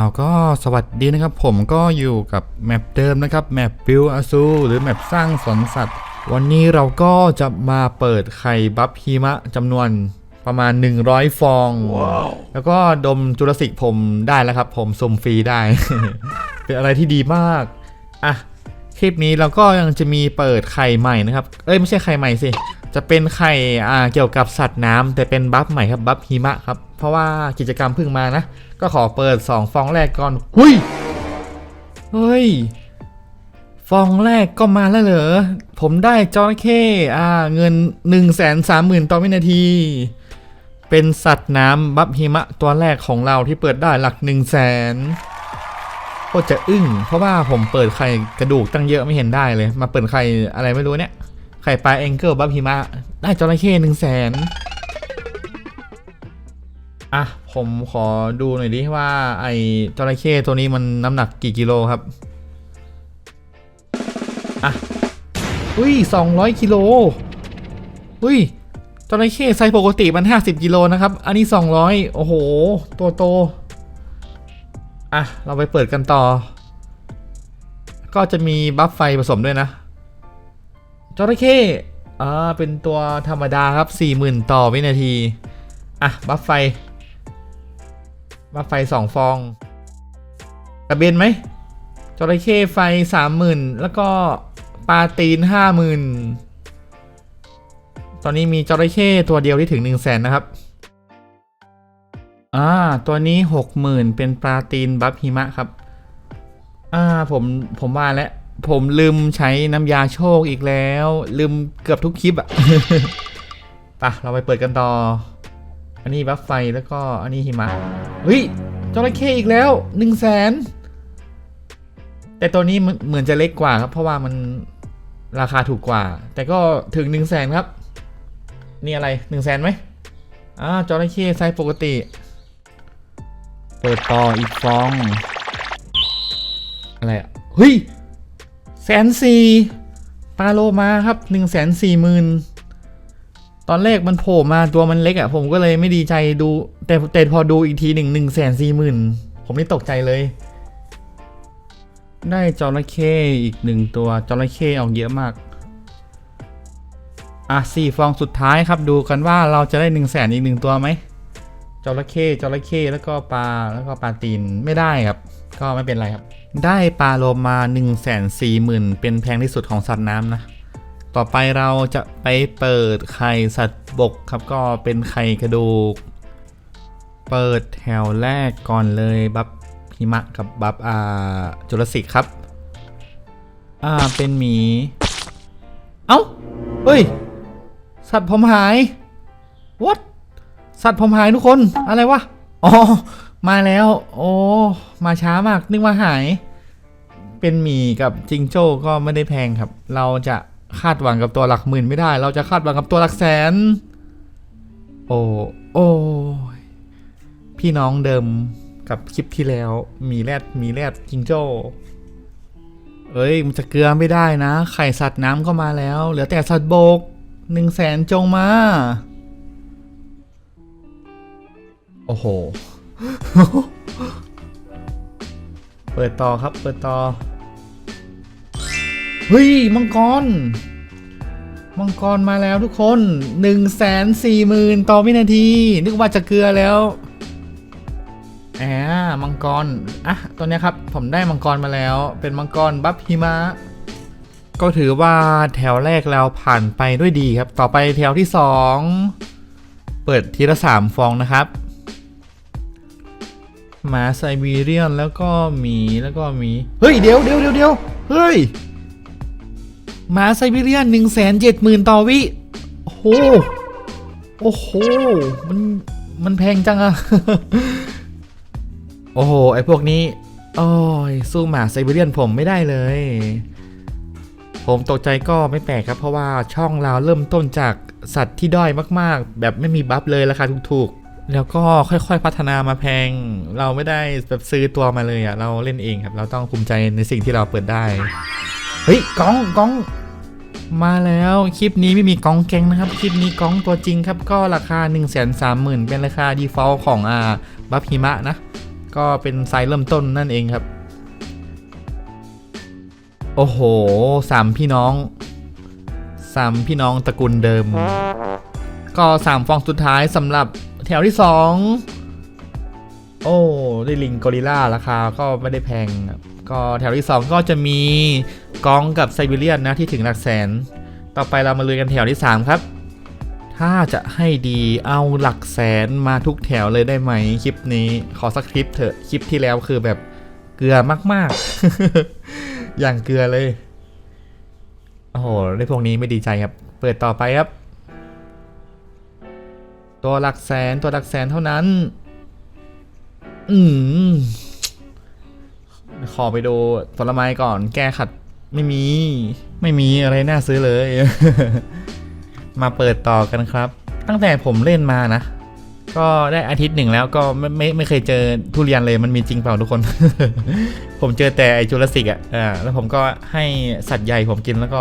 เอาก็สวัสดีนะครับผมก็อยู่กับแมปเดิมนะครับแมปบิวอาซูหรือแมปสร้างสวนสัตว์ วันนี้เราก็จะมาเปิดไข่บัฟฮิมะจำนวนประมาณ 100 ฟองแล้วก็ดมจุลศิกผมได้แล้วครับ ผมสุ่มฟรีได้ เป็นอะไรที่ดีมากอะคลิปนี้เราก็ยังจะมีเปิดไข่ใหม่นะครับ เอ้ยไม่ใช่ไข่ใหม่สิ จะเป็นไข่อ่าเกี่ยวกับสัตว์น้ำแต่เป็นบัฟใหม่ครับบัฟหิมะครับ เพราะว่ากิจกรรมเพิ่งมานะ ก็ขอเปิด 2 ฟองแรกก่อน หุยเฮ้ย ฟองแรกก็มาแล้วเหรอ ผมได้จระเข้อ่า เงิน 1 3 0 0 0 0ต่อวินาที เป็นสัตว์น้ำบัฟหิมะตัวแรกของเราที่เปิดได้หลัก 1 0 0 0 0แสนโคตจะอึ้ง เพราะว่าผมเปิดไข่กระดูกตั้งเยอะไม่เห็นได้เลย มาเปิดไข่อะไรไม่รู้เนี่ย ไข่ปลาแองเกิลบัฟหิมะ ได้จระเข้หนึ่งแสน อะ ผมขอดูหน่อยดิว่าไอ้จระเข้ตัวนี้มันน้ำหนักกี่กิโลครับ อะ อุ้ยสองร้อยกิโล อุ้ยจระเข้ไซส์ปกติมัน50กิโลนะครับ อันนี้200โอ้โห ตัวโต อะ เราไปเปิดกันต่อ ก็จะมีบัฟไฟผสมด้วยนะจระเข้อ่า เป็นตัวธรรมดาครับ 40,000 ต่อวินาที อะ บัฟไฟ บัฟไฟ2ฟองกระเบนไหมจระเข้ไฟ30,000แล้วก็ปลาตีน50,000ตอนนี้มีจระเข้ตัวเดียวที่ถึง1 0 0 0 0แสนนะครับ อ่า ตัวนี้60,000เป็นปลาตีนบัฟหิมะครับ อ่า ผม ผมว่าแล้ว ผมลืมใช้น้ำยาโชคอีกแล้ว ลืมเกือบทุกคลิปอะปะเราไปเปิดกันต่อ อันนี้บัฟไฟแล้วก็อันนี้หิมะเฮ้ยจระเข้อีกแล้วหนึ่งแสนแต่ตัวนี้เหมือนจะเล็กกว่าครับ เพราะว่ามันราคาถูกกว่า แต่ก็ถึงหนึ่งแสนครับ นี่อะไรหนึ่งแสนไหมอ่าจระเข้ไซส์ปกติ เปิดต่ออีกฟอง อะไรอะเฮ้ยแสนสี่ปลาโลมาครับหนึ่งแสนสี่หมื่น ตอนแรกมันโผล่มาตัวมันเล็กอะ่ะ ผมก็เลยไม่ดีใจดู แต่แต่พอดูอีกทีหนึ่งหนึ่งแสนสี่หมื่นผมนี่ตกใจเลย ได้จระเข้อีกหนึ่งตัวจระเข้ออกเยอะมาก อะสี่ฟองสุดท้ายครับดูกันว่าเราจะได้หนึ่งแสนอีกหนึ่งตัวไหมจระเข้จระเข้แล้วก็ปลาแล้วก็ปลาตีนไม่ได้ครับ ก็ไม่เป็นไรครับ ได้ปลาโลมา1 4 0 0 0 0 เป็นแพงที่สุดของสัตว์น้ำนะ ต่อไปเราจะไปเปิดไข่สัตว์บกครับก็เป็นไข่กระดูก เปิดแถวแรกก่อนเลยบัฟหิมะกับบัฟอ่าจุลศิกครับ อ่าเป็นหมี เอ้าเฮ้ย สัตว์ผมหาย what สัตว์ผมหายทุกคนอะไรวะ อ๋อ มาแล้ว โอ้ มาช้ามากนึกว่าหาย เป็นหมีกับจิงโจ้ก็ไม่ได้แพงครับ เราจะ คาดหวังกับตัวหลักหมื่นไม่ได้ เราจะคาดหวังกับตัวหลักแสน โอ้โอ้พี่น้องเดิมกับคลิปที่แล้ว มีแรดมีแรดจิงโจ้เอ้ยมันจะเกลือไม่ได้นะ ไข่สัตว์น้ำก็มาแล้ว เหลือแต่สัตว์บกหนึ่งแสนจงมา โอ้โห เปิดต่อครับ เปิดต่อ เฮ้ย มังกร มังกรมาแล้วทุกคน1นึ่งแสนสี่หมื่นต่อวินาที นึกว่าจะเกลือแล้วแอบมังกร อะ ตัวนี้ครับ ผมได้มังกรมาแล้ว เป็นมังกรบัฟหิมะ ก็ถือว่าแถวแรกเราผ่านไปด้วยดีครับ ต่อไปแถวที่สองเปิดทีละสามฟองนะครับหมาไซบีเรียนแล้วก็หมีแล้วก็หมี เฮ้ย เดี๋ยวเดี๋ยวเดี๋ยวเดี๋ยวเฮ้ย หมาไซบีเรียนหนึ่งแสนเจ็ดหมื่นต่อวิ โอ้โห โอ้โห มัน มันแพงจังอะโอ้โห ไอพวกนี้ โอ้ย สู้หมาไซบีเรียนผมไม่ได้เลย ผมตกใจก็ไม่แปลกครับ เพราะว่าช่องเราเริ่มต้นจากสัตว์ที่ด้อยมาก ๆ แบบไม่มีบัฟเลยราคาถูกๆ แล้วก็ค่อยๆ พัฒนามาแพง เราไม่ได้แบบซื้อตัวมาเลยอะ่ะเราเล่นเองครับ เราต้องภูมิใจในสิ่งที่เราเปิดได้ เฮ้ยก้องก้อง มาแล้วคลิปนี้ไม่มีก้องแกงนะครับ คลิปนี้ก้องตัวจริงครับ ก็ราคา 1 3 0 0 0 0 เป็นราคา default ของอ่าบัฟหิมะนะ ก็เป็นไซส์เริ่มต้นนั่นเองครับ โอ้โหสามพี่น้องสามพี่น้องตระกูลเดิม ก็สามฟองสุดท้ายสำหรับแถวที่สองโอ้ได้ลิงกอริล่าราคาก็ไม่ได้แพง ก็แถวที่สองก็จะมีกองกับไซบีเรียนนะที่ถึงหลักแสน ต่อไปเรามาลุยกันแถวที่ 3 ครับ ถ้าจะให้ดีเอาหลักแสนมาทุกแถวเลยได้ไหมคลิปนี้ขอสักคลิปเถอะคลิปที่แล้วคือแบบเกลือมากๆ อย่างเกลือเลย โอ้โหได้พวกนี้ไม่ดีใจครับ เปิดต่อไปครับ ตัวหลักแสนตัวหลักแสนเท่านั้น อืม ขอไปดูผลไม้ก่อน แก้ขัดไม่มี ไม่มีอะไรน่าซื้อเลย มาเปิดต่อกันครับ ตั้งแต่ผมเล่นมานะ ก็ได้อาทิตย์หนึ่งแล้วก็ไม่ไม่ไม่เคยเจอทุเรียนเลยมันมีจริงเปล่าทุกคน ผมเจอแต่ไอจูราสสิกอะอ่าแล้วผมก็ให้สัตว์ใหญ่ผมกินแล้วก็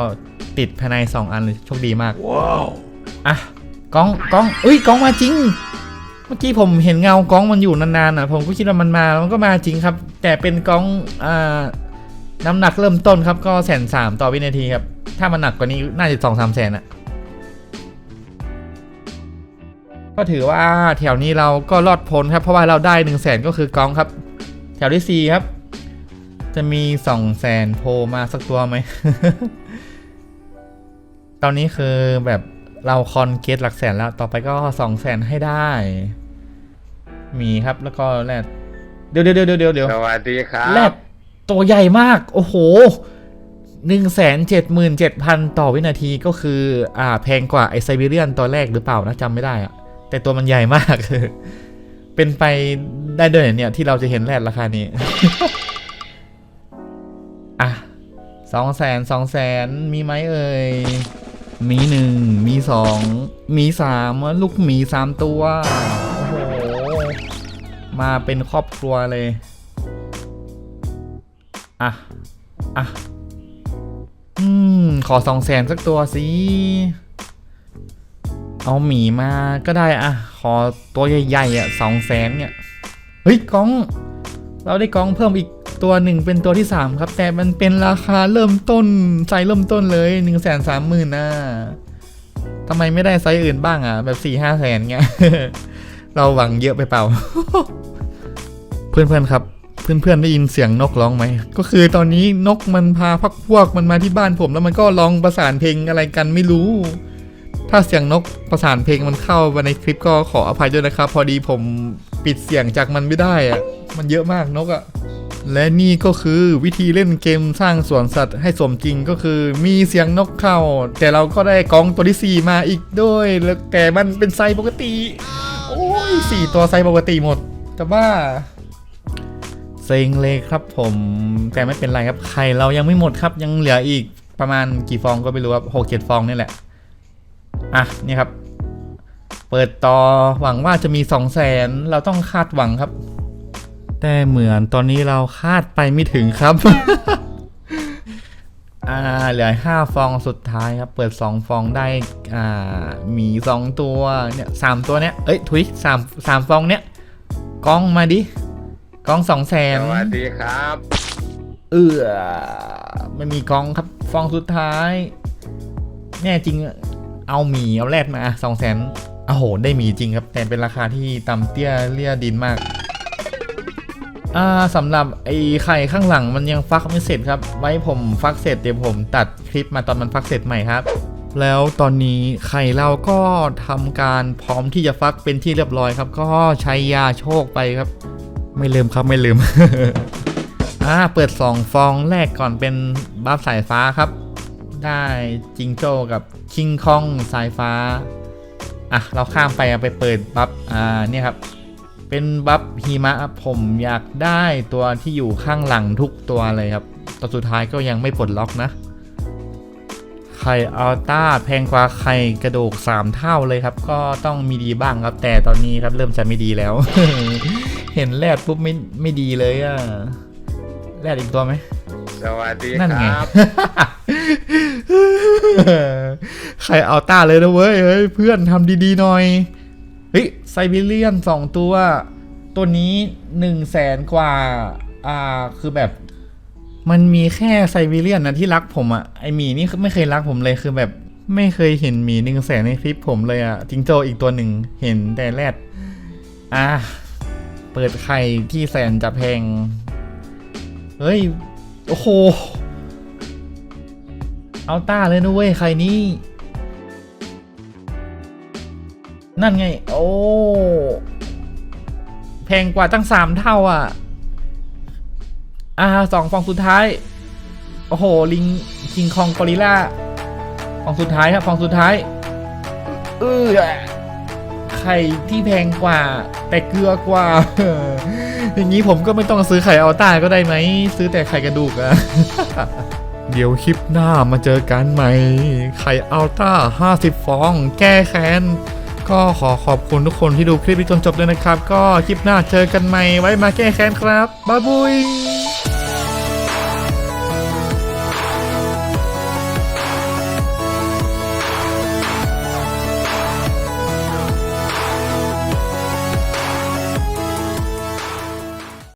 ติดภายใน 2 อันเลยโชคดีมาก ว้าว อะกล้องกล้องเอ้ยกล้องมาจริง เมื่อกี้ผมเห็นเงากล้องมันอยู่นานๆอะผมก็คิดว่ามันมาแล้วมันก็มาจริงครับ แต่เป็นกล้องอ่าน้ำหนักเริ่มต้นครับก็แสนสามต่อวินาทีครับ ถ้ามันหนักกว่านี้น่าจะสองสามแสนอะก็ถือว่าแถวนี้เราก็รอดพ้นครับ เพราะว่าเราได้หนึ่งแสนก็คือกล้องครับ แถวที่สี่ครับ จะมีสองแสนโผล่มาสักตัวไหม ตอนนี้คือแบบเราคอนเกตหลักแสนแล้วต่อไปก็สองแสนให้ได้ มีครับแล้วก็แรดเดี๋ยวเดี๋ยวเดี๋ยวเดี๋ยวเดี๋ยวสวัสดีครัแรบดตัวใหญ่มาก โอ้โหหนึ่งแสนเจ็ดหมื่นเจ็ดพันต่อวินาทีก็คือ อ่า แพงกว่าไอไซบีเรียนตัวแรกหรือเปล่านะจำไม่ได้อะแต่ตัวมันใหญ่มาก เป็นไปได้ด้วยเหรอเนี่ยที่เราจะเห็นแรดราคานี้ อะสองแสนสองแสนมีไหมเอ่ย มีหนึ่งมีสองมีสามลูกหมีสามตัวโอ้โห มาเป็นครอบครัวเลย อะ อะ อืม ขอสองแสนสักตัวสิ เอาหมีมาก็ได้อะ ขอตัวใหญ่ๆอะสองแสนเนี่ย เฮ้ยก้อง เราได้ก้องเพิ่มอีกตัวหนึ่งเป็นตัวที่สามครับ แต่มันเป็นราคาเริ่มต้นไซส์เริ่มต้นเลยหนึ่งแสนสามหมื่นนะทำไมไม่ได้ไซส์อื่นบ้างอะ แบบสี่ห้าแสนเงี้ย เราหวังเยอะไปเปล่า เพื่อนๆครับ เพื่อนๆได้ยินเสียงนกร้องไหม ก็คือตอนนี้นกมันพาพักพวกมันมาที่บ้านผม แล้วมันก็ร้องประสานเพลงอะไรกันไม่รู้ ถ้าเสียงนกประสานเพลงมันเข้ามาในคลิปก็ขออภัยด้วยนะครับ พอดีผมปิดเสียงจากมันไม่ได้อะมันเยอะมากนกอะและนี่ก็คือวิธีเล่นเกมสร้างสวนสัตว์ให้สมจริงก็คือมีเสียงนกเข้า แต่เราก็ได้กองตัวที่สี่มาอีกด้วยแล้วแต่มันเป็นไซส์ปกติ โอ้ยสี่ตัวไซส์ปกติหมด แต่ว่า เซ็งเลยครับผมแต่ไม่เป็นไรครับไข่เรายังไม่หมดครับยังเหลืออีกประมาณกี่ฟองก็ไม่รู้ครับหกเจ็ดฟองนี่แหละ อะนี่ครับ เปิดต่อหวังว่าจะมีสองแสนเราต้องคาดหวังครับ แต่เหมือนตอนนี้เราคาดไปไม่ถึงครับ อ่าเหลือห้าฟองสุดท้ายครับ เปิดสองฟองได้อ่ามีสองตัวเนี่ยสามตัวเนี้ยเอ้ยทุยสามสามฟองเนี้ยกล้องมาดิ กล้องสองแสสนวัสดีครับ เออไม่มีกองครับ ฟองสุดท้าย แน่จริงเอาหมีเอาแรดมาสองแสนโอ้โห ได้หมีจริงครับ แต่เป็นราคาที่ต่ำเตี้ยเลี่ยดินมาก อ่าสำหรับไอ้ไข่ข้างหลังมันยังฟักไม่เสร็จครับ ไว้ผมฟักเสร็จเดี๋ยวผมตัดคลิปมาตอนมันฟักเสร็จใหม่ครับ แล้วตอนนี้ไข่เราก็ทำการพร้อมที่จะฟักเป็นที่เรียบร้อยครับ ก็ใช้ยาโชคไปครับ ไม่ลืมครับไม่ลืม อ่าเปิด 2 ฟองแรกก่อนเป็นบัฟสายฟ้าครับ ได้จิงโจ้กับคิงคองสายฟ้า อะ เราข้ามไปไปเปิดบัฟอ่าเนี่ยครับ เป็นบัฟหิมะครับผมอยากได้ตัวที่อยู่ข้างหลังทุกตัวเลยครับตัวสุดท้ายก็ยังไม่ปลดล็อกนะไข่อัลต้าแพงกว่าไข่กระดูก3 เท่าเลยครับ ก็ต้องมีดีบ้างครับ แต่ตอนนี้ครับเริ่มจะไม่ดีแล้ว เห็นแรดปุ๊บไม่ไม่ดีเลยอะแรดอีกตัวไหมสวัสดีนั่นคไงรับ ใครเอาต้าเลยนะเว้ยเฮ้ยเพื่อนทำดีๆหน่อย เฮ้ยไซบีเรียนสองตัวตัว ตัวนี้หนึ่งแสนกว่า อ่าคือแบบ มันมีแค่ไซบีเรียนนะที่รักผมอะไอหมีนี่ไม่เคยรักผมเลยคือแบบ ไม่เคยเห็นหมีหนึ่งแสนในคลิปผมเลยอะจิงโจ้อีกตัวหนึ่งเห็นแต่แรดอะ เปิดไข่ที่แสนจะแพง เฮ้ย โอ้โห เอาต้าเลยนะเว้ยใครนี้ นั่นไง โอ้ แพงกว่าตั้งสามเท่าอะ อ่าสองฟองสุดท้าย โอ้โห ลิงคิงคองกอริลล่าฟองสุดท้ายครับฟองสุดท้ายเออ ไข่ที่แพงกว่า แต่เกลือกว่า อย่างนี้ผมก็ไม่ต้องซื้อไข่อัลต้าก็ได้ไหม ซื้อแต่ไข่กระดูกอะเดี๋ยวคลิปหน้ามาเจอกันใหม่ ไข่อัลต้า 50 ฟอง แก้แค้น ก็ขอขอบคุณทุกคนที่ดูคลิปนี้จนจบเลยนะครับ ก็คลิปหน้าเจอกันใหม่ไว้มาแก้แค้นครับ บ๊ายบาย